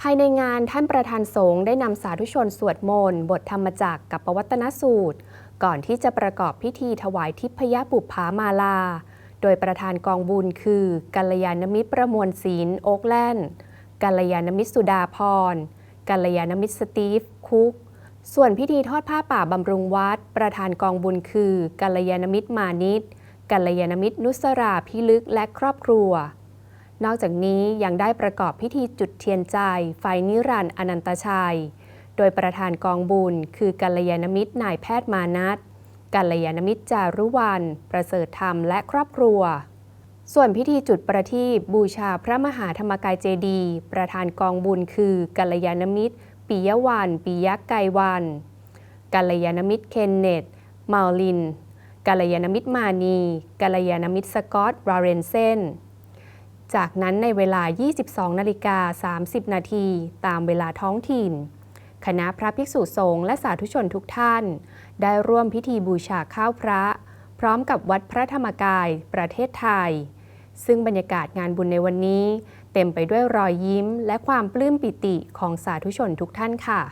ภายในงานท่านประธานสงฆ์ได้นำสาธุชนสวดมนต์บทธรรมจักรกับปวัตนสูตร ก่อนที่จะประกอบพิธีถวายทิพยบุปผามาลา โดยประธานกองบุญคือกัลยาณมิตรประมวลศีลโอ๊กแลนด์กัลยาณมิตรสุดาพรกัลยาณมิตรสตีฟคุก ส่วนพิธีทอดผ้าป่าบำรุงวัด ประธานกองบุญคือกัลยาณมิตรมานิตกัลยาณมิตรนุสราพิลึกและครอบครัว นอกจากนี้ยังได้ประกอบพิธีจุดเทียนใจ ไฟนิรันดร์อนันตชัย โดยประธานกองบุญ คือกัลยาณมิตรนายแพทย์มานัทกัลยาณมิตรจารุวรรณประเสริฐธรรมและครอบครัว ส่วนพิธีจุดประทีปบูชาพระมหาธรรมกายเจดีย์ประธานกองบุญคือกัลยาณมิตรปิยวันปิยะไกวันกัลยาณมิตรเคนเนตมาลินกัลยาณมิตรมานีกัลยาณมิตรสกอตต์ราเรนเซน จากนั้นในเวลา 22 นาฬิกา 30 นาทีตามเวลาท้องถิ่น คณะพระภิกษุสงฆ์และสาธุชนทุกท่าน ได้ร่วมพิธีบูชาข้าวพระ พร้อมกับวัดพระธรรมกาย ประเทศไทย ซึ่งบรรยากาศงานบุญในวันนี้ เต็มไปด้วยรอยยิ้ม และความปลื้มปิติของสาธุชนทุกท่านค่ะ